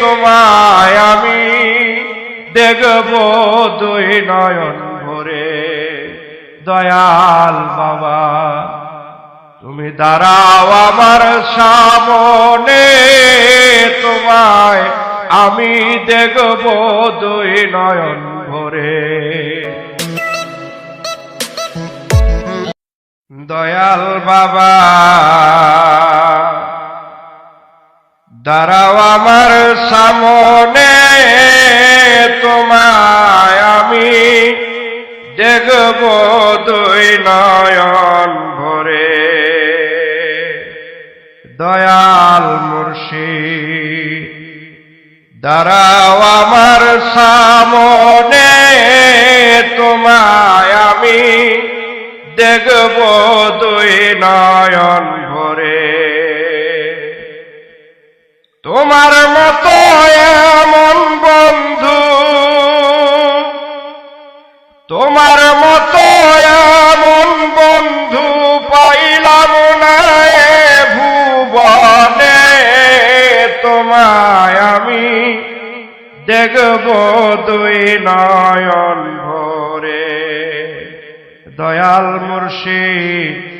তোমায় আমি দেখব দুই নয়ন ভরে। দয়াল বাবা, তুমি দাঁড়াও আমার সামনে, তোমায় আমি দেখব দুই নয়ন ভরে। দয়াল বাবা দাঁড়াও আমার সামনে, তোমায় আমি দেখব দুই নয়ন ভরে। দয়াল মুর্শিদ দাঁড়াও আমার সামনে, তোমায় আমি দেখব দুই নয়ন তোমার মতো এমন বন্ধু। তোমার মতো এমন বন্ধু পাইলাম না ভুবনে। তোমায় আমি দেখব দুই নয়ন ভরে। দয়াল মুর্শিদ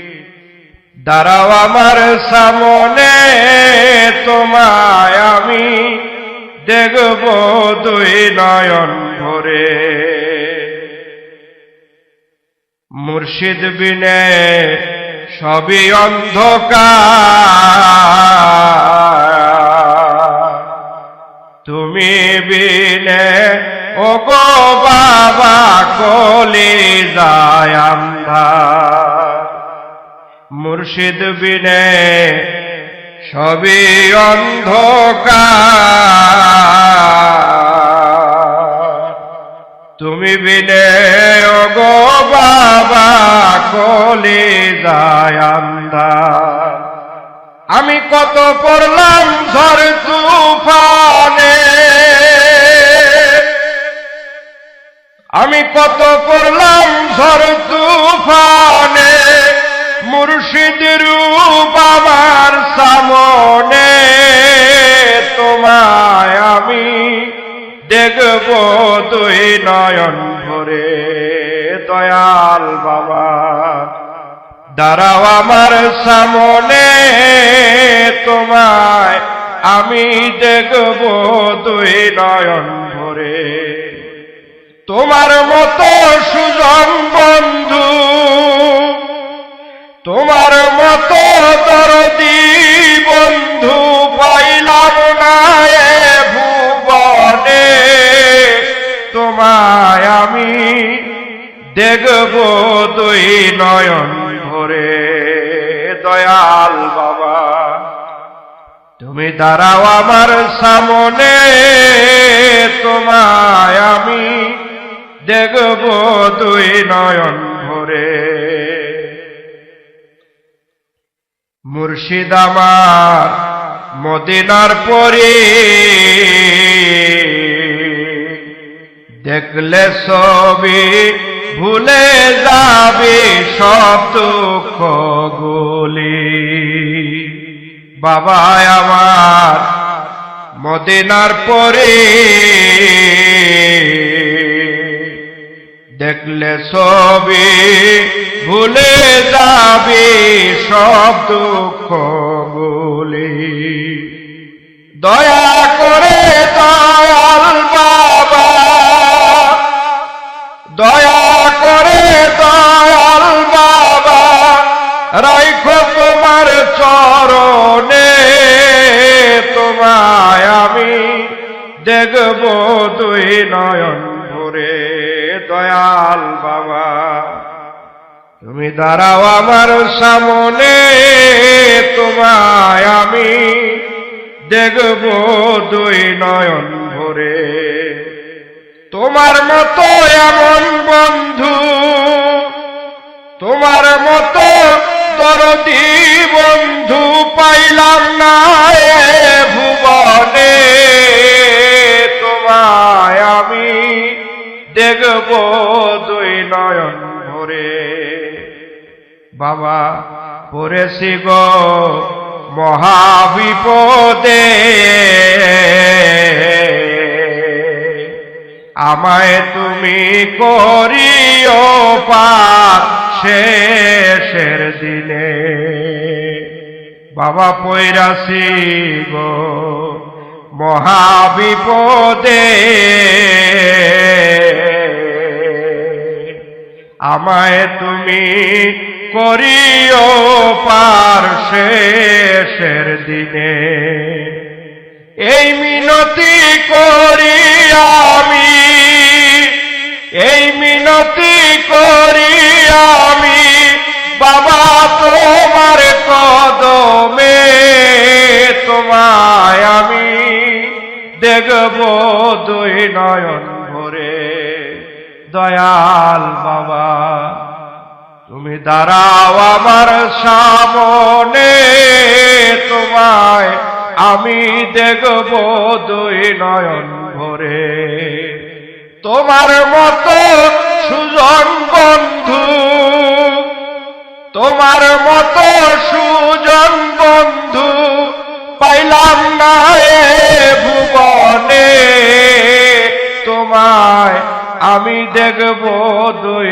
দাঁড়াও আমার সামনে, তোমায় আমি দেখব দুই নয়ন ভরে। মুর্শিদ বিনে সবই অন্ধকার। তুমি বিনে ও গো বাবা কলি যায় আন্ধার। মুর্শিদ বিনে সবই অন্ধকার। তুমি বিনে গো বাবা, কলি যায় আমি কত পড়লাম ঝড় তুফানে। আমি কত পড়লাম ঝড় তুফানে। নয়ন ভরে, দয়াল বাবা। দাঁড়াও আমার সামনে, তোমায় আমি দেখব দুই নয়ন ভরে। তোমার মতো সুজন বন্ধু, তোমার দেখব দুই নয়ন ভরে, দয়াল বাবা। তুমি দাঁড়াও আমার সামনে, তোমায় আমি দেখব দুই নয়ন ভরে। মুর্শিদ আমার মদিনার পরে দেখলে সবই ভুলে যাবে সব দুঃখ গুলি। বাবা, আমার মদিনার পরে দেখলে সবই ভুলে যাবে সব দুঃখ গুলি। দয়া করে চরণে তোমায় আমি দেখব দুই নয়ন ভরে, দয়াল বাবা। তুমি দাঁড়াও আমার সামনে, তোমায় আমি দেখব দুই নয়ন ভরে। তোমার মতো এমন বন্ধু, তোমার মতো দরদি বন্ধু পাইলাম না এ ভুবনে। তোমায় আমি দেখব দুই নয়ন ভরে। বাবা, পড়েছি গো মহাবিপদে। আমায় তুমি করিও পার। শেষের দিনে। বাবা পৈরাসি গো মহাবিপদে। আমায় তুমি করিও পার শেষের দিনে। এই মিনতি করি আমি, এই মিনতি করি তোমায় আমি দেখব দুই নয়ন ভরে। দয়াল বাবা, তুমি দাঁড়াও আমার সামনে, তোমায় আমি দেখব দুই নয়ন ভরে। তোমার মতো সুজন বন্ধু, তোমার মতো সুজন বন্ধু পাইলাম না এ ভুবনে। তোমায় আমি দেখব দুই